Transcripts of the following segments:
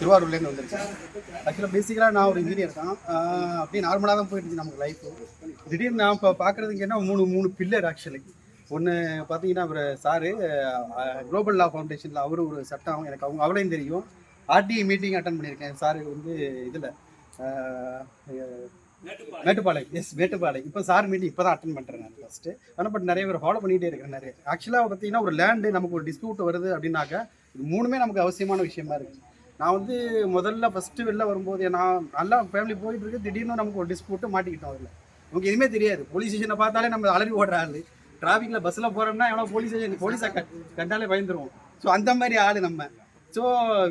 திருவாரூர்லேருந்து வந்துருக்கேன் ஆக்சுவலாக பேசிக்கலாக நான் ஒரு இன்ஜினியர் தான். அப்படியே நார்மலாக தான் போயிட்டு நமக்கு லைஃப் திடீர்னு நான் இப்போ பார்க்குறதுக்கு என்ன மூணு மூணு பில்லர் ஆக்சுவலி ஒன்று பார்த்தீங்கன்னா அவர் சாரு குளோபல் லா ஃபவுண்டேஷனில் அவரு ஒரு சட்டம் எனக்கு அவங்க அவளையும் தெரியும். ஆர்டிஐ மீட்டிங் அட்டன் பண்ணியிருக்கேன். சாரு வந்து இதில் மேட்டுப்பாளையம். எஸ் மேட்டுப்பாளையம். இப்போ சார் மீட்டிங் இப்போ தான் அட்டன் பண்ணுறேன் நான் ஃபஸ்ட்டு ஆனால் பட் நிறைய பேர் ஃபாலோ பண்ணிகிட்டே இருக்கிறேன் நிறைய. ஆக்சுவலாக பார்த்தீங்கன்னா ஒரு லேண்டு நமக்கு ஒரு டிஸ்பியூட் வருது அப்படின்னாக்கா இது மூணுமே நமக்கு அவசியமான விஷயமா இருக்குது நான் வந்து முதல்ல ஃபஸ்ட்டு வெளில வரும்போது நான் நல்லா ஃபேமிலி போயிட்டு இருக்கு திடீர்னு நமக்கு ஒரு டிஸ்பியூட்டு மாட்டிக்கிட்டோம் அதில். நமக்கு எதுவுமே தெரியாது. போலீஸ் ஸ்டேஷனை பார்த்தாலே நம்ம அலறி ஓடுற ஆள். டிராஃபிக்கில் பஸ்ஸில் போகிறோம்னா எவ்வளோ போலீஸ் ஸ்டேஷன் போலீஸை கண்டாலே பயந்துருவோம். ஸோ அந்த மாதிரி ஆள் நம்ம. ஸோ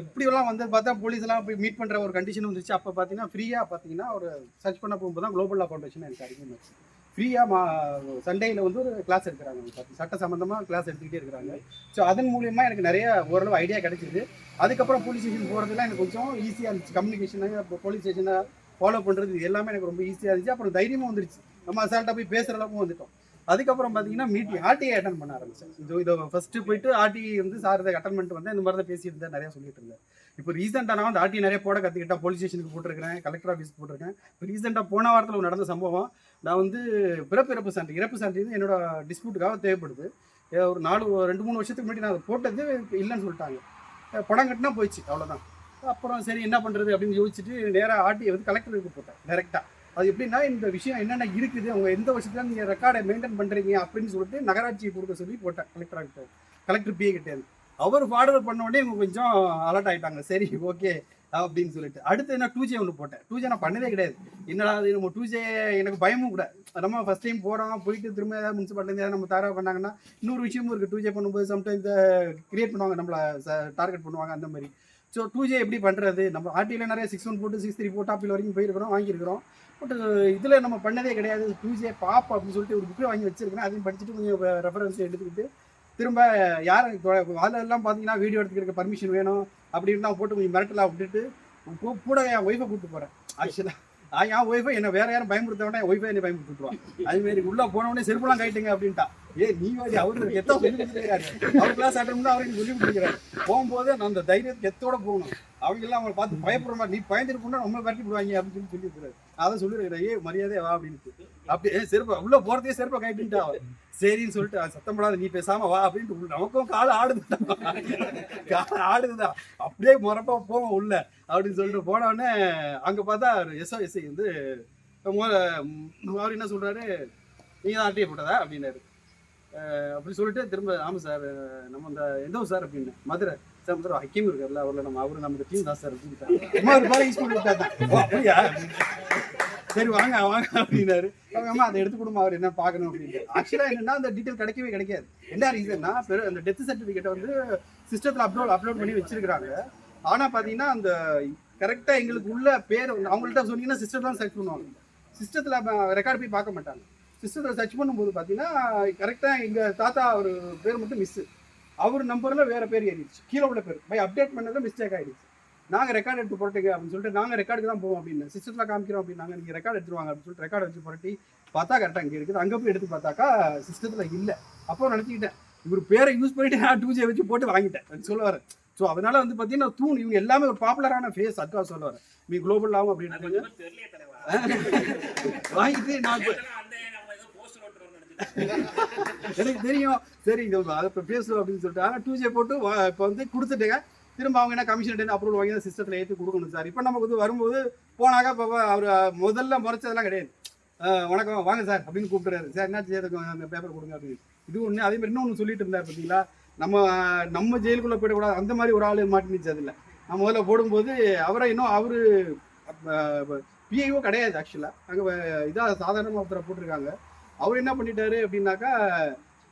இப்படியெல்லாம் வந்து பார்த்தா போலீஸ்லாம் போய் மீட் பண்ணுற ஒரு கண்டிஷன் வந்துச்சு. அப்போ பார்த்தீங்கன்னா ஃப்ரீயாக பார்த்தீங்கன்னா ஒரு சர்ச் பண்ண போகும்போது தான் குளோபல் லா ஃபவுண்டேஷன் எனக்கு அறிமுகமாச்சு ஃப்ரீயாக மா சண்டேயில் வந்து ஒரு கிளாஸ் எடுக்கிறாங்க. சட்ட சம்மந்தமாக கிளாஸ் எடுத்துக்கிட்டே இருக்கிறாங்க. ஸோ அதன் மூலியமாக எனக்கு நிறைய ஓரளவு ஐடியா கிடைச்சிது. அதுக்கப்புறம் போலீஸ் ஸ்டேஷன் போகிறதுலாம் எனக்கு கொஞ்சம் ஈஸியாக இருந்துச்சு. கம்யூனிகேஷனு போலீஸ் ஸ்டேஷனை ஃபாலோ பண்ணுறது இது எல்லாமே எனக்கு ரொம்ப ஈஸியாக இருந்துச்சு. அப்புறம் தைரியமும் வந்துருச்சு. நம்ம அசால்ட்டாக போய் பேசுகிற அளவுக்கு வந்துட்டோம். அதுக்கப்புறம் பார்த்தீங்கன்னா மீட்டி ஆர்டிஐ அட்டன் பண்ண ஆரம்பிச்சேன். இது இதை ஃபஸ்ட்டு போயிட்டு ஆர்டிஐ வந்து சார் இதை அட்டன் பண்ணிட்டு வந்தேன். இந்த மாதிரி தான் பேசிட்டு இருந்தேன் நிறையா சொல்லிட்டு இருந்தேன். இப்போ ரீசெண்டாக நான் வந்து ஆர்டிஐ நிறைய போட கற்றுக்கிட்டேன் போலீஸ் ஸ்டேஷனுக்கு போட்டிருக்கிறேன் கலெக்டர் ஆஃபீஸ்க்கு போட்டிருக்கேன். இப்போ ரீசெண்டாக போன வாரத்தில் நடந்த சம்பவம் நான் வந்து பிறப்பு இறப்பு சான்று இறப்பு சான்று வந்து என்னோட டிஸ்பியூட்டுக்காக தேவைப்படுது. ஒரு நாலு ரெண்டு மூணு வருஷத்துக்கு முன்னாடி நான் அதை போட்டது இல்லைன்னு சொல்லிட்டாங்க. படம் கட்டினா போயிடுச்சு அவ்வளோதான் அப்புறம் சரி என்ன பண்ணுறது அப்படின்னு யோசிச்சுட்டு நேராக ஆர்டிஐ வந்து கலெக்டருக்கு போட்டேன் டேரெக்டாக அது எப்படின்னா இந்த விஷயம் என்னென்ன இருக்குது அவங்க எந்த வருஷத்துல நீங்கள் ரெக்கார்டை மெயின்டைன் பண்ணுறீங்க அப்படின்னு சொல்லிட்டு நகராட்சியை கொடுக்க சொல்லி போட்டேன் கலெக்டர் கிட்ட. கலெக்டர் பிஏ கிட்டே அவர் ஃபார்வர்ட் பண்ண உடனே இவங்க கொஞ்சம் அலர்ட் ஆகிட்டாங்க சரி ஓகே அப்படின்னு சொல்லிட்டு. அடுத்து என்ன டூஜே ஒன்று போட்டேன். டூஜே நான் பண்ணதே கிடையாது. என்னடா அது நம்ம டூஜே எனக்கு பயமும் கூட. நம்ம ஃபஸ்ட் டைம் போகிறோம் போயிட்டு திரும்ப ஏதாவது முனிசிபாலிட்டி ஏதாவது நம்ம தயாராக பண்ணாங்கன்னா இன்னொரு விஷயமும் இருக்குது டூ ஜே பண்ணும்போது சம்டைம்ஸ் கிரியேட் uh, பண்ணுவாங்க நம்மளை டார்கெட் பண்ணுவாங்க அந்த மாதிரி. ஸோ டூ ஜே எப்படி பண்ணுறது நம்ம ஆர்டியில் நிறைய சிக்ஸ் ஒன் போட்டு சிக்ஸ் த்ரீ போட்டு டாப்பில் வரைக்கும் போயிருக்கிறோம் வாங்கியிருக்கிறோம். பட் இதில் நம்ம பண்ணதே கிடையாது. டூ ஜே பாப் அப்படின்னு சொல்லிட்டு ஒரு புக்கு வாங்கி வச்சிருக்கேன் அதையும் படிச்சுட்டு கொஞ்சம் ரெஃபரன்ஸ் எடுத்துக்கிட்டு திரும்ப யார் அதெல்லாம் பார்த்தீங்கன்னா வீடியோ எடுத்துக்கிறக்க பர்மிஷன் வேணும் அப்படின்னு நான் போட்டு கொஞ்சம் மிரட்டலாம் விட்டுட்டு கூட என் ஒய்ஃபை கூப்பிட்டு போகிறேன் ஆக்சுவலாக என் ஒய்ஃபை என்ன வேற யாரும் பயமுறுத்த வேண்டாம். என் ஒய்ஃபை என்னை பயமுறுத்துட்டுருவான் அதுமாரி உள்ளே போனவொடனே செருப்புலாம் கைட்டுங்க அப்படின்ட்டா. ஏ நீ வாடி அவரு எத்தனை சொல்லி கொடுத்துருக்காரு அவர் கிளாஸ் அட்டன் சொல்லி கொடுத்துருக்காரு போகும்போது நான் அந்த தைரியத்துக்கு எத்தோட போகணும். அவங்க எல்லாம் அவங்களை பார்த்து பயப்படுற மாதிரி நீ பயந்துட்டு போனா நம்மளை விரட்டி விடுவாங்க அப்படின்னு சொல்லி சொல்லியிருக்காரு அதை சொல்லியிருக்கிறேன் ஏ மரியாதை வா அப்படின்னு அப்படி ஏ செருப்பா உள்ள போறதே செருப்பை கைட்டுட்டா அவர். சரின்னு சொல்லிட்டு சத்தம் போடாத நீ பேசாம வா அப்படின்ட்டு நமக்கும் காலை ஆடுது கால் ஆடுதுதான் அப்படியே முறப்பா போவோம் உள்ள அப்படின்னு சொல்லிட்டு போன உடனே அங்க பார்த்தா எஸ்ஓஎஸ்ஐ வந்து அவர் என்ன சொல்றாரு நீங்க தான் ஆட்டிய போட்டதா? அப்படின்னாரு. அப்படின்னு சொல்லிட்டு திரும்ப ஆமாம் சார் நம்ம இந்த எந்த ஊர் சார் அப்படின்னு மதுரை. சார் மதுரை ஹக்கீம் இருக்கார்ல அவரில் நம்ம அவரு நம்ம டீம் தான் சார் அப்படின்னு அப்படியா? சரி வாங்க வாங்க அப்படின்னாரு. அவங்க அம்மா அதை எடுத்து கொடுமா அவர் என்ன பார்க்கணும் அப்படின்னு. ஆக்சுவலாக என்னன்னா அந்த டீட்டெயில் கிடைக்கவே கிடைக்காது. என்ன ரீசன்னா பெரு அந்த டெத் சர்டிஃபிகேட்டை வந்து சிஸ்டத்தில் அப்லோட் அப்லோட் பண்ணி வச்சிருக்கிறாங்க. ஆனால் பார்த்தீங்கன்னா அந்த கரெக்டாக எங்களுக்கு உள்ள பேர் அவங்கள்ட்ட சொன்னீங்கன்னா சிஸ்டர் தான் செலக்ட் பண்ணுவாங்க. சிஸ்டத்தில் ரெக்கார்ட் போய் பார்க்க மாட்டாங்க. சிஸ்டத்தில் சர்ச் பண்ணும்போது பார்த்தீங்கன்னா கரெக்டாக எங்கள் தாத்தா ஒரு பேர் மட்டும் மிஸ்ஸு அவர் நம்பரில் வேறு பேர் ஏறிடுச்சு. கீழே உள்ள பேர். பை அப்டேட் பண்ணதில் மிஸ்டேக் ஆகிடுச்சு நாங்கள் ரெக்கார்ட் எடுத்து போட்டுங்க அப்படின்னு சொல்லிட்டு நாங்கள் ரெக்கார்டுக்கு தான் போவோம் அப்படின்னு. சிஸ்டத்தில் காமிக்கிறோம் அப்படின்னாங்க நீங்கள் ரெக்கார்ட் எடுத்துருவாங்க அப்படின்னு சொல்லிட்டு ரெக்கார்டு வச்சு புரட்டி பார்த்தா கரெக்டாக இங்கே இருக்குது. அங்கே போய் எடுத்து பார்த்தாக்கா சிஸ்டத்தில் இல்லை. அப்போ நினச்சிக்கிட்டேன் இவர் பேரை யூஸ் பண்ணிட்டு நான் டூ ஜே வச்சு போட்டு வாங்கிட்டேன். சொல்லுவார். ஸோ அதனால வந்து பார்த்தீங்கன்னா தூண் இவங்க எல்லாமே ஒரு பாப்புலரான ஃபேஸ் அதுக்காக சொல்லுவார். மீ குளோபல் ஆகும் அப்படின்னு. வாங்கிட்டு நான் எனக்கு தெரியும். சரி இது அதை இப்போ பேசுவோம் அப்படின்னு சொல்லிட்டு. ஆனால் டூ ஜே போட்டு இப்போ வந்து கொடுத்துட்டேங்க. திரும்ப அவங்க என்ன கமிஷன் அப்ரூவல் வாங்கி சிஸ்டத்தில் ஏற்றி கொடுக்கணும் சார். இப்போ நமக்கு வந்து வரும்போது போனாக்கா இப்போ அவர் முதல்ல முறைச்சதெல்லாம் கிடையாது. வணக்கம் வாங்க சார் அப்படின்னு கூப்பிட்றாரு சார் என்ன செய்யறது அந்த பேப்பர் கொடுங்க அப்படின்னு. இது ஒன்று அதே மாதிரி இன்னொன்று சொல்லிட்டு இருந்தார் பார்த்தீங்களா நம்ம நம்ம ஜெயிலுக்குள்ளே போயிடக்கூடாது. அந்த மாதிரி ஒரு ஆள் மாட்டினுச்சு அதில். நான் முதல்ல போடும்போது அவரை இன்னும் அவர் பிஐஓ கிடையாது ஆக்சுவலாக அங்கே இதாக சாதாரணமாக ஒருத்தரை போட்டிருக்காங்க. அவர் என்ன பண்ணிட்டாரு அப்படின்னாக்கா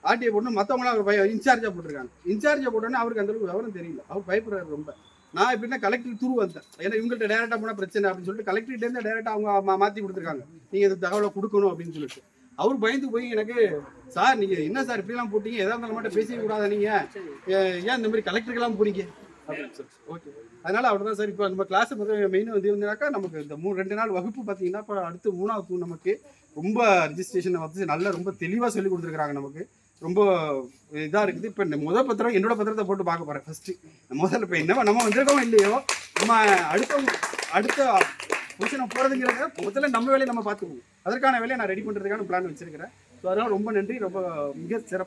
ஆர்டிஐ போட்டு மற்றவங்களாம் அவர் பய இன்சார்ஜாக போட்டிருக்காங்க. இன்சார்ஜாக போட்டோன்னே அவருக்கு அந்த அளவுக்கு விவரம் தெரியல. அவர் பயப்படுறாரு ரொம்ப. நான் எப்படின்னா கலெக்டர் துரு வந்தேன். ஏன்னா இவங்கள்ட்ட டேரெக்டாக போனால் பிரச்சனை அப்படின்னு சொல்லிட்டு கலெக்டர்கிட்டேருந்து டேரெக்டாக அவங்க மாற்றி கொடுத்துருக்காங்க. நீங்கள் இது தகவலை கொடுக்கணும் அப்படின்னு சொல்லிட்டு. அவர் பயந்து போய் எனக்கு சார் நீங்கள் என்ன சார் இப்படிலாம் போட்டீங்க? எதாவது இருந்தாலும் மட்டும் பேசிக்க கூடாது நீங்கள் ஏன் இந்த மாதிரி கலெக்டருக்கெல்லாம் போறீங்க? அப்படின்னு சொல்லிட்டு. ஓகே. அதனால அவ்வளோதான் சார் இப்போ நம்ம கிளாஸ் மெயின் வந்து இருந்தாக்கா நமக்கு இந்த மூணு ரெண்டு நாள் வகுப்பு பார்த்தீங்கன்னா இப்போ அடுத்து மூணாவது தூண் நமக்கு ரொம்ப ரிஜிஸ்ட்ரேஷன் வந்து நல்லா ரொம்ப தெளிவாக சொல்லி கொடுத்துருக்காங்க நமக்கு. ரொம்ப இதாக இருக்குது. இப்போ இந்த முதல் பத்திரம் என்னோட பத்திரத்தை போட்டு பார்க்க போகிறேன் ஃபஸ்ட்டு முதல்ல இப்போ என்ன நம்ம வந்திருக்கோம் இல்லையோ? நம்ம அடுத்த அடுத்த பொசிஷனை போகிறதுங்கிறத முதல்ல நம்ம வேலையை நம்ம பார்த்துக்குவோம். அதற்கான வேலையை நான் ரெடி பண்ணுறதுக்கான பிளான் வச்சுருக்கிறேன். ஸோ அதனால் ரொம்ப நன்றி. ரொம்ப மிக சிறப்பு.